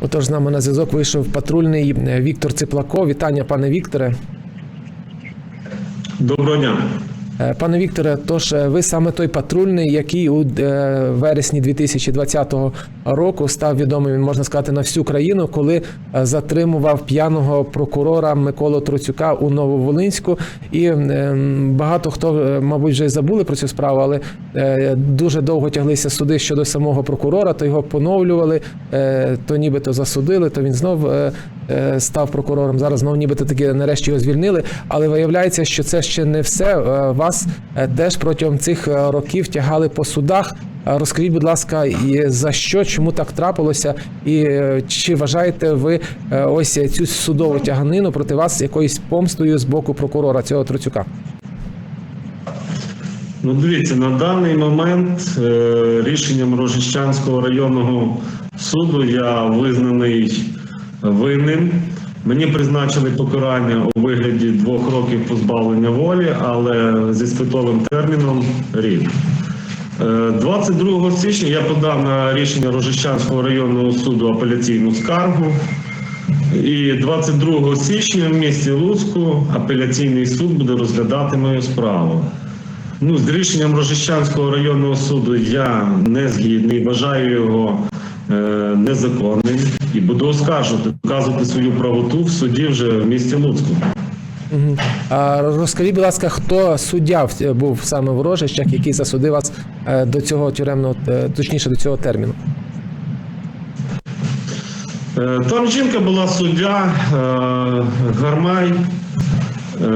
Отож, з нами на зв'язок вийшов патрульний е, Віктор Ціплако. Вітання, пане Вікторе. Доброго дня. Е, Пане Вікторе, тож е, ви саме той патрульний, який у е, вересні 2020 року став відомим, можна сказати, на всю країну, коли затримував п'яного прокурора Миколу Троцюка у Нововолинську. І багато хто, мабуть, вже забули про цю справу, але дуже довго тяглися суди щодо самого прокурора, то його поновлювали, то нібито засудили, то він знов став прокурором. Зараз знов нібито таки нарешті його звільнили. Але виявляється, що це ще не все. Вас теж протягом цих е, років тягали по судах. Е, Розкажіть, будь ласка, і за що, чому так трапилося, і е, чи вважаєте ви ось цю судову тяганину проти вас якоюсь помстою з боку прокурора цього Троцюка? Ну, дивіться, на даний момент е, рішенням Рожищанського районного суду я визнаний винним. Мені призначили покарання у вигляді двох років позбавлення волі, але зі світовим терміном рік. Е, 22 січня я подав на рішення Рожищанського районного суду апеляційну скаргу. І 22 січня в місті Луцьку апеляційний суд буде розглядати мою справу. Ну, з рішенням Рожищанського районного суду я не згідний, вважаю його е, незаконним і буду оскаржувати, доказувати свою правоту в суді вже в місті Луцьку. А розкажіть, будь ласка, хто суддя був саме в Рожищах, який засудив вас е, до цього тюремного, е, точніше до цього терміну? Е, Там жінка була суддя е, Гармай. Е,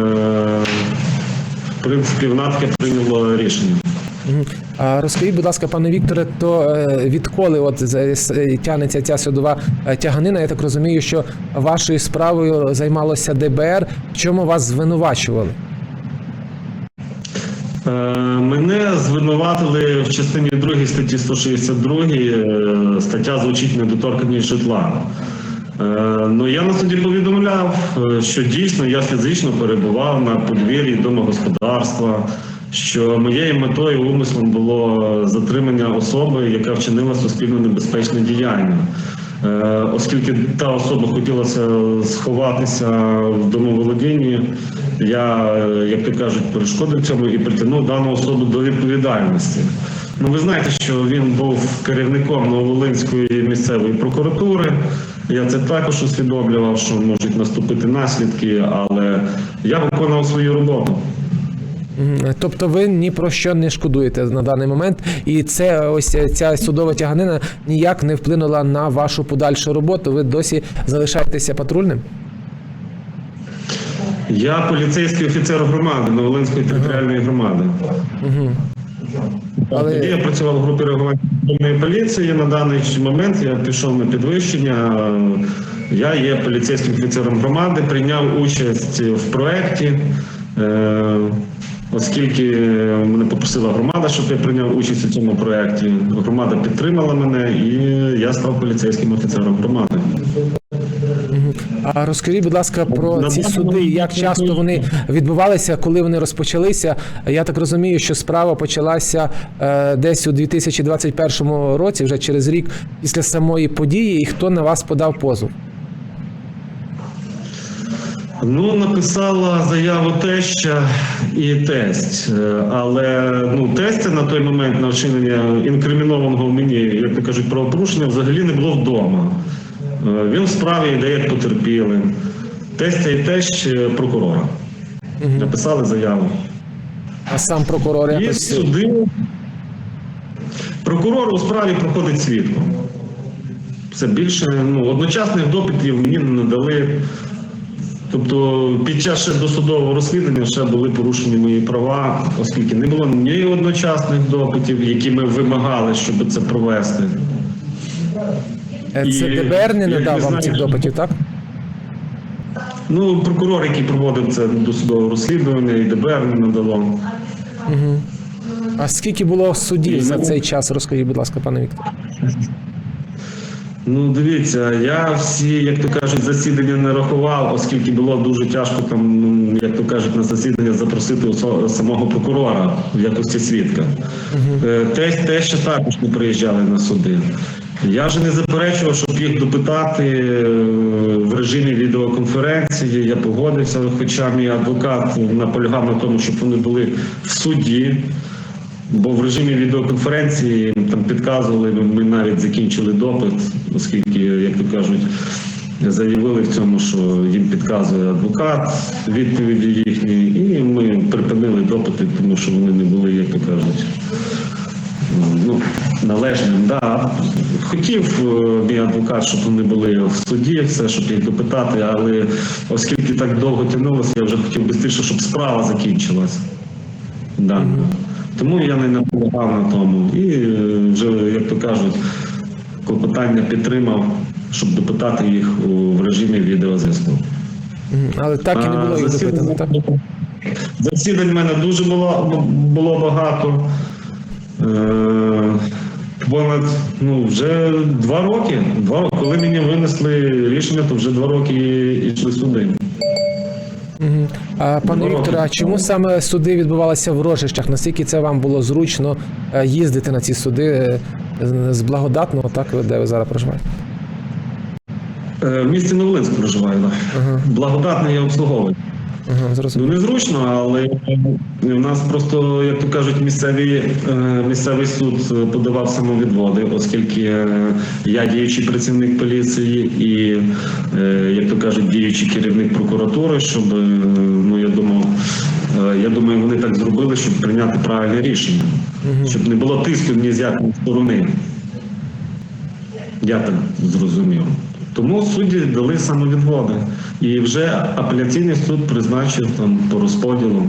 В принципі, вона таке прийняла рішення. Розкажіть, будь ласка, пане Вікторе, то е, відколи от з- з- тягнеться ця судова е, тяганина? Я так розумію, що вашою справою займалося ДБР. В чому вас звинувачували? Е, Мене звинуватили в частині 2 статті 162, е, стаття звучить недоторканість житла. Е, Ну, я на суді повідомляв, е, що дійсно я фізично перебував на подвір'ї домогосподарства, що моєю метою умислом було затримання особи, яка вчинила суспільно небезпечне діяння. Е, Оскільки та особа хотілася сховатися в домоволодінні, я, як то кажуть, перешкодив цьому і притягнув дану особу до відповідальності. Ну, ви знаєте, що він був керівником Нововолинської місцевої прокуратури. Я це також усвідомлював, що можуть наступити наслідки, але я виконував свою роботу. Тобто ви ні про що не шкодуєте на даний момент, і це ось ця судова тяганина ніяк не вплинула на вашу подальшу роботу. Ви досі залишаєтеся патрульним? Я поліцейський офіцер громади Новолинської територіальної громади. Але- Тоді я працював в групі реагування поліції. На даний момент я пішов на підвищення. Я є поліцейським офіцером громади, прийняв участь в проєкті. Оскільки мене попросила громада, щоб я прийняв участь у цьому проєкті, громада підтримала мене і я став поліцейським офіцером громади. А розкажіть, будь ласка, про ці суди, як часто вони відбувалися, коли вони розпочалися. Я так розумію, що справа почалася е, десь у 2021 році, вже через рік після самої події, і хто на вас подав позов? Ну, написала заяву теща і тесть. Е, Але ну, тестя на той момент на вчинення інкримінованого мені, як то кажуть, правопорушення взагалі не було вдома. Е, Він в справі йде як потерпілим. Тестя і тещ е, прокурора. Написали заяву. А сам прокурор І якось суди. Прокурор у справі проходить свідком. Це більше ну, одночасних допитів мені не надали. Тобто під час ще досудового розслідування ще були порушені мої права, оскільки не було ні одночасних допитів, які ми вимагали, щоб це провести. Е, це і- ДБР не надав вам цих допитів, так? Ну, прокурор, який проводив це досудове розслідування, і ДБР не надало. А скільки було судів за цей час? Розкажіть, будь ласка, пане Віктор. Ну, дивіться, я всі, як то кажуть, засідання не рахував, оскільки було дуже тяжко там ну, як то кажуть, на засідання запросити самого прокурора в якості свідка. Е, Те, те, що також не приїжджали на суди. Я ж не заперечував, щоб їх допитати е, в режимі відеоконференції. Я погодився, хоча мій адвокат наполягав на тому, щоб вони були в суді. Бо в режимі відеоконференції там підказували, ми навіть закінчили допит, оскільки, як то кажуть, заявили в цьому, що їм підказує адвокат відповіді їхні, і ми припинили допити, тому що вони не були, як то кажуть, ну, належним. Да. Хотів е, мій адвокат, щоб вони були в суді, все, щоб їх допитати, але оскільки так довго тягнулося, я вже хотів швидше, щоб справа закінчилась. Да. Тому я не наполягав на тому. І е, вже, як то кажуть, клопотання підтримав, щоб допитати їх в режимі відеозв'язку. Але так і не було їх допитано, так? Засідань в мене дуже було, було багато. Е, Понад ну, вже два роки. Два роки. Коли мені винесли рішення, то вже два роки йшли суди. А, пане Вікторе, а чому саме суди відбувалися в Рожищах? Наскільки це вам було зручно е, їздити на ці суди е, з- благодатного, так, де ви зараз проживаєте? Е, В місті Новолинськ проживаю. Благодатне Ага, Благодатний я обслуговую. Ага, Ну незручно, але в нас просто, як то кажуть, місцеві, е, місцевий суд е, подавав самовідводи, оскільки е, я діючий працівник поліції і, е, як то кажуть, діючий керівник прокуратури, щоб е, ну я думав, е, я думаю, вони так зробили, щоб прийняти правильне рішення, щоб не було тиску ні з якої сторони. Я так зрозумів. Тому судді дали самовідводи. І вже апеляційний суд призначив там по розподілу.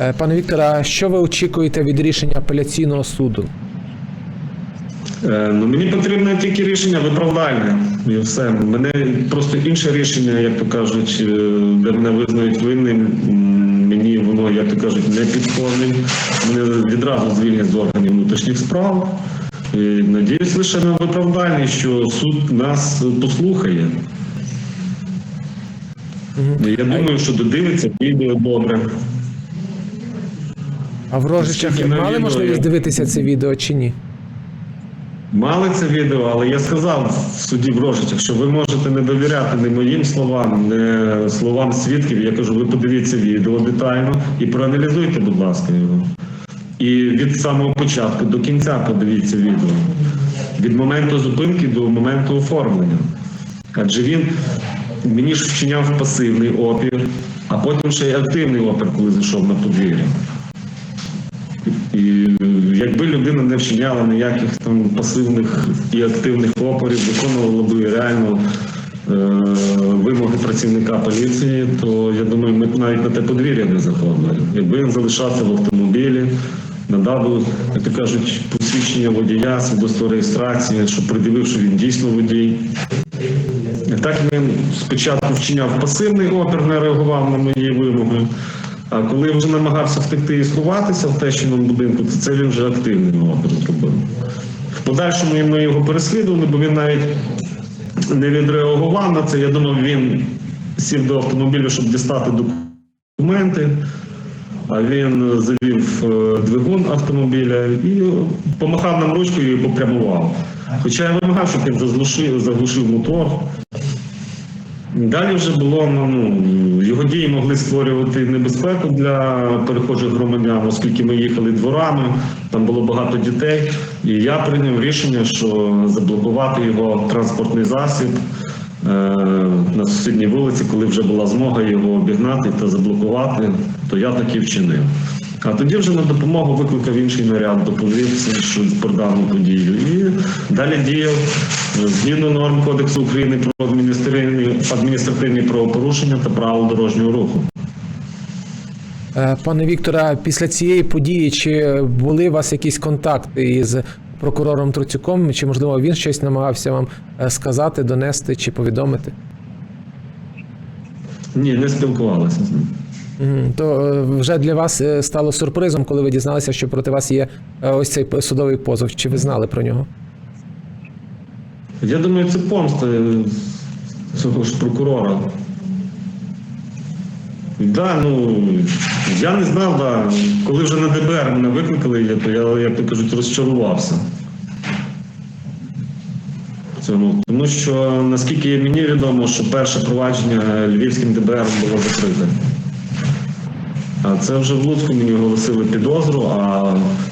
Е, Пане Вікторе, а що ви очікуєте від рішення апеляційного суду? Е, ну, мені потрібне тільки рішення виправдальне. І все. Мене просто інше рішення, як то кажуть, е, де мене визнають винним, мені воно, як то кажуть, не підходить. Мене відразу звільнять з органів внутрішніх справ. Надіюсь лише на виправдальність, що суд нас послухає. Я думаю, що додивиться відео добре. А в на мали можливість дивитися це відео чи ні? Мали це відео, але я сказав в суді в Рожичах, що ви можете не довіряти не моїм словам, не словам свідків. Я кажу, ви подивіться відео детально і проаналізуйте, будь ласка, його. І від самого початку до кінця подивіться відео. Від моменту зупинки до моменту оформлення. Адже він мені ж вчиняв пасивний опір, а потім ще й активний опір, коли зайшов на подвір'я. І якби людина не вчиняла ніяких там пасивних і активних опорів, виконувала би реально е, вимоги працівника поліції, то я думаю, ми б навіть на те подвір'я не заходили. Якби він залишався в автомобілі, надав як то кажуть, посвідчення водія, свідоцтво реєстрації, щоб придивив, що він дійсно водій. Так він спочатку вчиняв пасивний опір, не реагував на мої вимоги. А коли вже намагався втекти і сховатися в тещиному будинку, то це він вже активний опір зробив. В подальшому ми його переслідували, бо він навіть не відреагував на це. Я думав, він сів до автомобіля, щоб дістати документи. Він завів е, двигун автомобіля і помахав нам ручкою і попрямував. Хоча я вимагав, щоб він заглушив, заглушив мотор. Далі вже було ну, його дії могли створювати небезпеку для перехожих громадян, оскільки ми їхали дворами, там було багато дітей. І я прийняв рішення, що заблокувати його транспортний засіб на сусідній вулиці, коли вже була змога його обігнати та заблокувати, то я так і вчинив. А тоді вже на допомогу викликав інший наряд, доповів про дану подію. І далі діяв е, згідно норм Кодексу України про адміністративні, адміністративні правопорушення та правил дорожнього руху. Е, Пане Вікторе, після цієї події чи були у вас якісь контакти із прокурором Троцюком, чи можливо він щось намагався вам е, сказати, донести чи повідомити? Ні, не спілкувалися з ним. То е, вже для вас е, стало сюрпризом, коли ви дізналися, що проти вас є ось цей судовий позов. Чи ви знали про нього? Я думаю, це помста цього ж прокурора. Да, ну я не знав, да. коли вже на ДБР мене викликали, я, то я, як то кажуть, розчарувався. Цьому. Тому що наскільки мені відомо, що перше провадження Львівським ДБР було закрите. А це вже в Луцьку мені оголосили підозру, а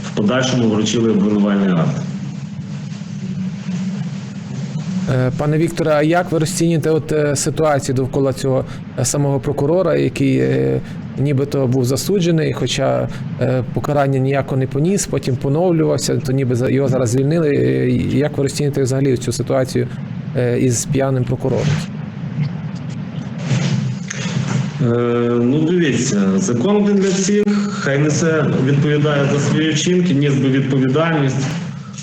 в подальшому вручили обвинувальний акт. Е, Пане Вікторе, а як ви розцінюєте от е, ситуацію довкола цього е, самого прокурора, який е, нібито був засуджений, хоча е, покарання ніяко не поніс, потім поновлювався, то ніби його зараз звільнили. Е, Як ви розцінюєте взагалі цю ситуацію е, із п'яним прокурором? Е, ну, дивіться, закон для всіх, хай несе відповідає за свої вчинки, ніс би відповідальність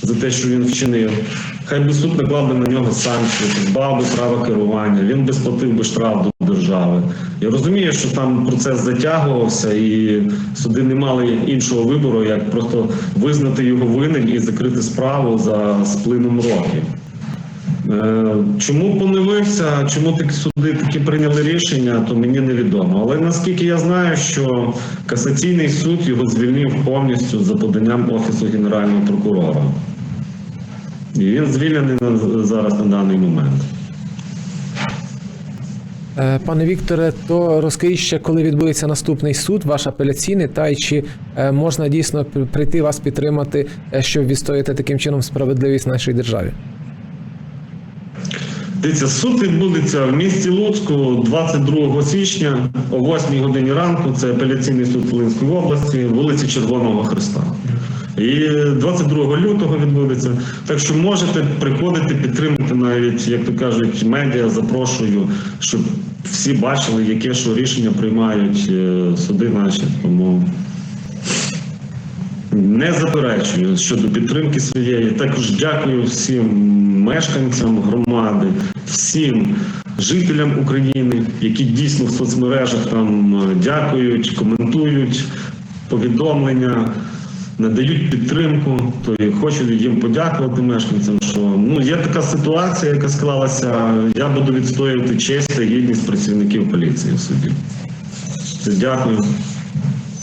за те, що він вчинив. Хай би суд наклав би на нього санкції, позбав би права керування, він би сплатив би штраф до держави. Я розумію, що там процес затягувався, і суди не мали іншого вибору, як просто визнати його винним і закрити справу за сплином років. Е, Чому поневився, чому такі суди такі прийняли рішення, то мені невідомо. Але наскільки я знаю, що касаційний суд його звільнив повністю за поданням Офісу Генерального прокурора. І він звільнений зараз на даний момент. Е, Пане Вікторе, то розкажіть ще, коли відбудеться наступний суд, ваш апеляційний, та й чи е, можна дійсно прийти вас підтримати, е, щоб відстояти таким чином справедливість в нашій державі? Дивіться, суд відбудеться в місті Луцьку 22 січня о 8 годині ранку. Це апеляційний суд Волинської області, вулиці Червоного Христа. І 22 лютого відбудеться. Так що можете приходити, підтримати навіть, як то кажуть, медіа запрошую, щоб всі бачили, яке що рішення приймають е, суди наші. Тому не заперечую щодо підтримки своєї. Також дякую всім мешканцям громади, всім жителям України, які дійсно в соцмережах там е, дякують, коментують повідомлення, надають підтримку. То і хочу їм подякувати мешканцям. Що ну є така ситуація, яка склалася. Я буду відстоювати честь та гідність працівників поліції в суді. Дякую.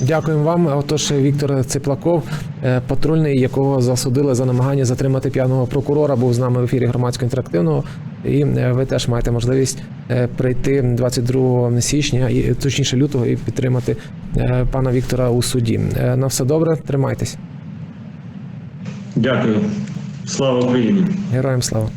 Дякуємо вам. Отож, Віктор Циплаков, е, патрульний, якого засудили за намагання затримати п'яного прокурора, був з нами в ефірі громадського інтерактивного. І е, ви теж маєте можливість е, прийти 22 січня, і точніше лютого, і підтримати пана Віктора у суді. Е, На все добре, тримайтесь. Дякую. Слава Україні! Героям слава.